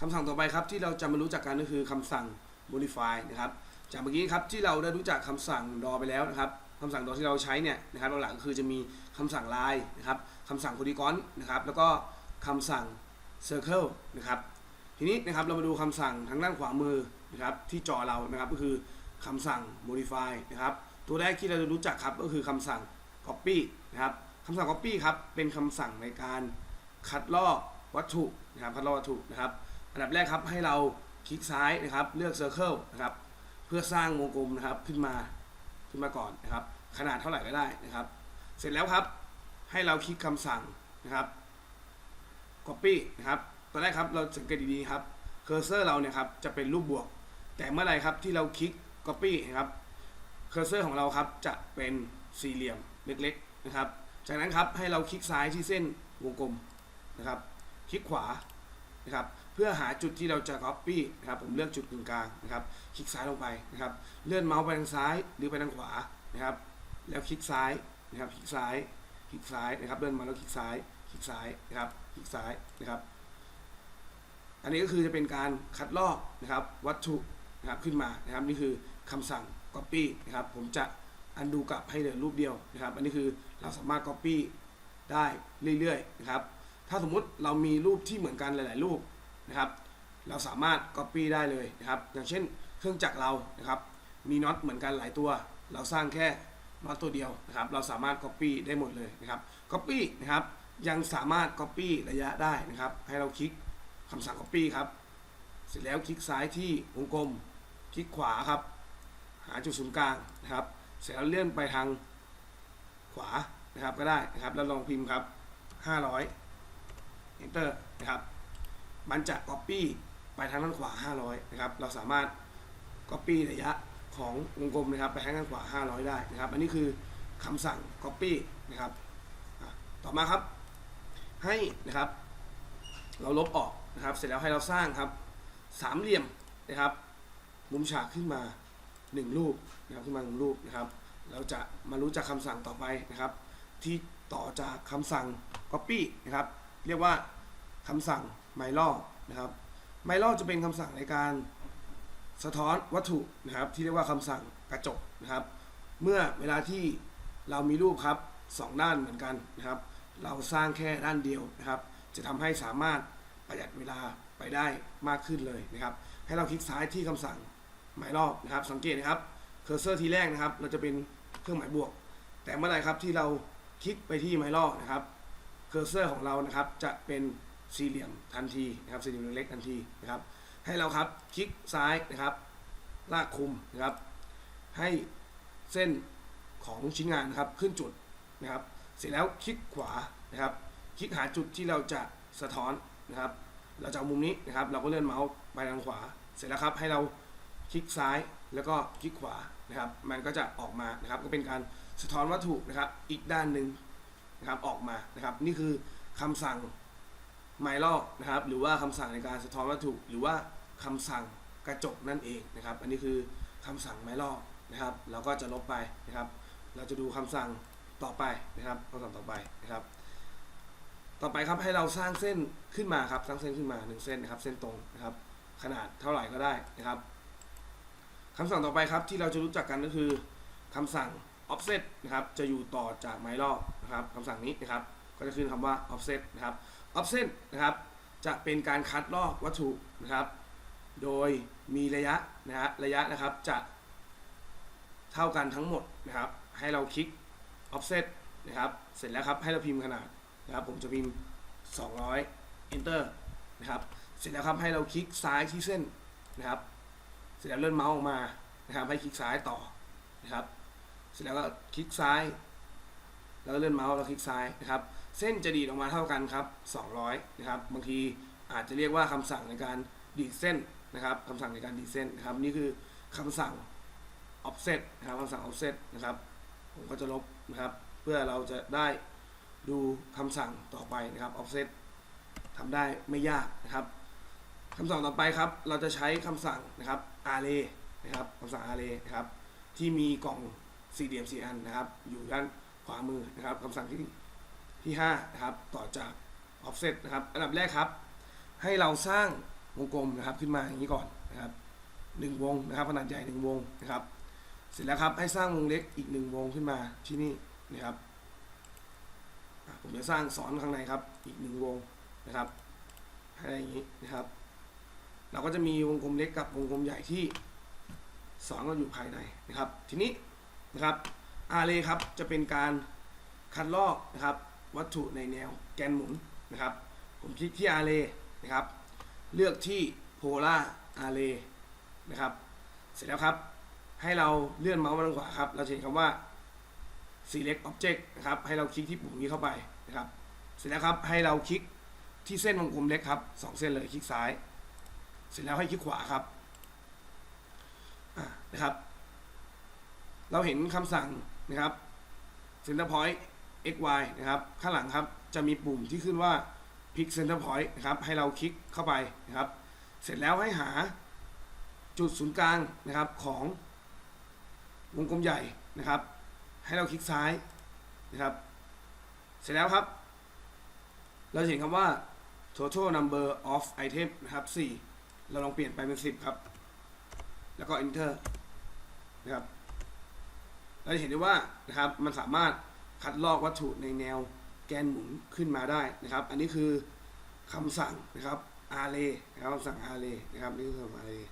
คำสั่งต่อไปครับที่เราจะมารู้จักกันก็คือคำสั่ง modify นะครับ จากเมื่อกี้ครับที่เราได้รู้จักคำสั่งดอไปแล้วนะครับคำสั่งดอที่เราใช้เนี่ยนะครับหลักๆก็คือจะมีคำสั่ง line นะครับคำสั่ง polygon นะครับแล้วก็คำสั่ง circle นะครับทีนี้นะครับเรามาดูคำสั่งทางด้านขวามือนะครับที่จอเรานะครับก็คือคำสั่ง modify นะครับตัวแรกที่เราจะรู้จักครับก็คือคำสั่ง copy นะครับคำสั่ง copy ครับเป็นคำสั่งในการคัดลอกวัตถุนะครับคัดลอกวัตถุนะครับ อันดับแรกครับให้เราคลิกซ้ายนะครับเลือก circle นะครับเพื่อสร้างวงกลมนะครับขึ้นมาขึ้นมาก่อนนะครับ ขนาดเท่าไหร่ก็ได้นะครับ เสร็จแล้วครับให้เราคลิกคำสั่งนะครับ copy นะครับตอนแรกครับเราสังเกตดีๆครับเคอร์เซอร์เราเนี่ยครับจะเป็นรูปบวก แต่เมื่อไรครับที่เราคลิก copy นะครับเคอร์เซอร์ของเราครับจะเป็นสี่เหลี่ยมเล็กๆนะครับ จากนั้นครับให้เราคลิกซ้ายที่เส้นวงกลมนะครับ คลิกขวานะครับ เพื่อหาจุดที่เราจะ copy นะครับผมเลือกจุดกึ่งกลางนะครับ คลิกซ้ายลงไปนะครับ เลื่อนเมาส์ไปทางซ้ายหรือไปทางขวานะครับ แล้วคลิกซ้ายนะครับ คลิกซ้าย คลิกซ้ายนะครับ เลื่อนมาแล้วคลิกซ้าย คลิกซ้ายนะครับ คลิกซ้ายนะครับ อันนี้ก็คือจะเป็นการคัดลอกนะครับวัตถุนะครับขึ้นมานะครับนี่คือคำสั่ง copy นะครับผมจะอันดูกลับให้เหลือรูปเดียวนะครับ อันนี้คือเราสามารถ copy ได้เรื่อยๆนะครับ ถ้าสมมุติเรามีรูปที่เหมือนกันหลาย ๆ รูป นะครับ เราสามารถ copy ได้เลยนะครับ อย่างเช่นเครื่องจักรเรานะครับ มีน็อตเหมือนกันหลายตัว เราสร้างแค่น็อตตัวเดียวนะครับ เราสามารถ copy ได้หมดเลยนะครับ copy นะครับ ยังสามารถ copy ระยะได้นะครับ ให้เราคลิกคำสั่ง copy ครับ เสร็จแล้วคลิกซ้ายที่วงกลม คลิกขวาครับ หาจุดศูนย์กลางนะครับ เสร็จแล้วเลื่อนไปทางขวานะครับก็ได้นะครับ แล้วลองพิมพ์ครับ500 enter นะครับ มันจะ copy ไปทางด้านขวา 500 นะครับ เราสามารถ copy ระยะของวงกลมนะครับ ไปทางด้านขวา 500 ได้นะครับ อันนี้คือคำสั่ง copy นะครับ ต่อมาครับ ให้นะครับ เราลบออกนะครับ เสร็จแล้วให้เราสร้างครับ สามเหลี่ยมนะครับ มุมฉากขึ้นมา 1 รูปนะครับ ขึ้นมาหนึ่งรูปนะครับ เราจะมารู้จักคำสั่งต่อไปนะครับ ที่ต่อจากคำสั่ง copy นะครับ เรียกว่าคำสั่ง my law นะครับ my law จะเป็นคำสั่งในการสะท้อนวัตถุนะครับ ที่เรียกว่าคำสั่งกระจกนะครับ เมื่อเวลาที่เรามีรูปครับสองด้านเหมือนกันนะครับ เราสร้างแค่ด้านเดียวนะครับ จะทำให้สามารถประหยัดเวลาไปได้มากขึ้นเลยนะครับ ให้เราคลิกซ้ายที่คำสั่งหมายรอบนะครับ สังเกตนะครับเคอร์เซอร์ทีแรกนะครับ เราจะเป็นเครื่องหมายบวก แต่เมื่อไหรครับที่เราคลิกไปที่หมายรอบนะครับเคอร์เซอร์ของเรานะครับจะเป็น สี่เหลี่ยมทันทีนะครับสี่เหลี่ยมเล็กทันทีนะครับ ให้เราครับคลิกซ้ายนะครับ ลากคุมนะครับ ให้เส้นของชิ้นงานนะครับขึ้นจุดนะครับ เสร็จแล้วคลิกขวานะครับ คลิกหาจุดที่เราจะสะท้อนนะครับ เราจะเอามุมนี้นะครับ เราก็เลื่อนเมาส์ไปทางขวา เสร็จแล้วครับให้เราคลิกซ้ายแล้วก็คลิกขวานะครับ มันก็จะออกมานะครับ ก็เป็นการสะท้อนวัตถุนะครับ อีกด้านหนึ่งนะครับออกมานะครับ นี่คือคำสั่ง ไมลอกนะครับ หรือว่าคำสั่งในการสะท้อนวัตถุ หรือว่าคำสั่งกระจกนั่นเองนะครับ อันนี้คือคำสั่งไมลอกนะครับ เราก็จะลบไปนะครับ เราจะดูคำสั่งต่อไปนะครับคำสั่งต่อไปนะครับ ต่อไปครับให้เราสร้างเส้นขึ้นมาครับ สร้างเส้นขึ้นมาหนึ่งเส้นนะครับ เส้นตรงนะครับ ขนาดเท่าไหร่ก็ได้นะครับคำสั่งต่อไปครับที่เราจะรู้จักกันก็คือคำสั่ง offset นะครับ จะอยู่ต่อจากไม้ลอกนะครับคำสั่งนี้นะครับ ก็จะขึ้นคำว่า offset นะครับ offset นะครับจะเป็นการคัดลอกวัตถุนะครับ โดยมีระยะนะฮะระยะนะครับจะเท่ากันทั้งหมดนะครับ ให้เราคลิก offset นะครับ เสร็จแล้วครับให้เราพิมพ์ขนาดนะครับ ผมจะพิมพ์ 200 enter นะครับ เสร็จแล้วครับให้เราคลิกซ้ายที่เส้นนะครับ เสร็จแล้วเลื่อนเมาส์ออกมานะครับ ให้คลิกซ้ายต่อนะครับ เสร็จแล้วก็คลิกซ้าย แล้วเลื่อนเมาส์แล้วคลิกซ้ายนะครับ เส้นจะดีดออกมาเท่ากันครับ 200 นะครับ บางทีอาจจะเรียกว่าคำสั่งในการดีดเส้นนะครับคำสั่งในการดีดเส้นนะครับ นี่คือคำสั่ง offset นะครับคำสั่ง offset นะครับ ผมก็จะลบนะครับ เพื่อเราจะได้ดูคำสั่งต่อไปนะครับ offset ทำได้ไม่ยากนะครับคำสั่งต่อไปครับ เราจะใช้คำสั่งนะครับ array นะครับคำสั่ง array นะครับ ที่มีกล่องสี่เหลี่ยมสี่อันนะครับ อยู่ด้าน ขวามือนะครับคำสั่งที่ที่5นะครับต่อจาก offset นะครับอันดับแรกครับ ให้เราสร้างวงกลมนะครับขึ้นมาอย่างนี้ก่อนนะครับหนึ่งวงนะครับขนาดใหญ่หนึ่งวงนะครับ เสร็จแล้วครับให้สร้างวงเล็กอีกหนึ่งวงขึ้นมาที่นี่นะครับผมจะสร้างสอนข้างในครับอีกหนึ่งวงนะครับให้ได้อย่างนี้นะครับ เราก็จะมีวงกลมเล็กกับวงกลมใหญ่ที่สอนกันอยู่ภายในนะครับ ทีนี้นะครับ อาเรครับจะเป็นการคัดลอกนะครับวัตถุในแนวแกนหมุนนะครับ ผมคลิกที่อาเรนะครับ เลือกที่ polar array นะครับ เสร็จแล้วครับ ให้เราเลื่อนเมาส์มาทางขวาครับ เราจะเห็นคำว่า select object นะครับ ให้เราคลิกที่ปุ่มนี้เข้าไปนะครับ เสร็จแล้วครับ ให้เราคลิกที่เส้นวงกลมเล็กครับสองเส้นเลยคลิกซ้าย เสร็จแล้วให้คลิกขวาครับะนะครับ เราเห็นคำสั่ง นะครับ center point x y นะครับ ข้างหลังครับจะมีปุ่มที่ขึ้นว่า pick center point นะครับให้เราคลิกเข้าไปนะครับ เสร็จแล้วให้หาจุดศูนย์กลางนะครับของวงกลมใหญ่นะครับ ให้เราคลิกซ้ายนะครับ เสร็จแล้วครับ เราเห็นคำว่า total number of item นะครับ 4 เราลองเปลี่ยนไปเป็น 10 ครับ แล้วก็ enter นะครับ เราจะเห็นได้ว่านะครับมันสามารถคัดลอกวัตถุในแนวแกนหมุนขึ้นมาได้นะครับ อันนี้คือคำสั่งนะครับ array นะครับคำสั่ง array นะครับนี่คือคำสั่ง array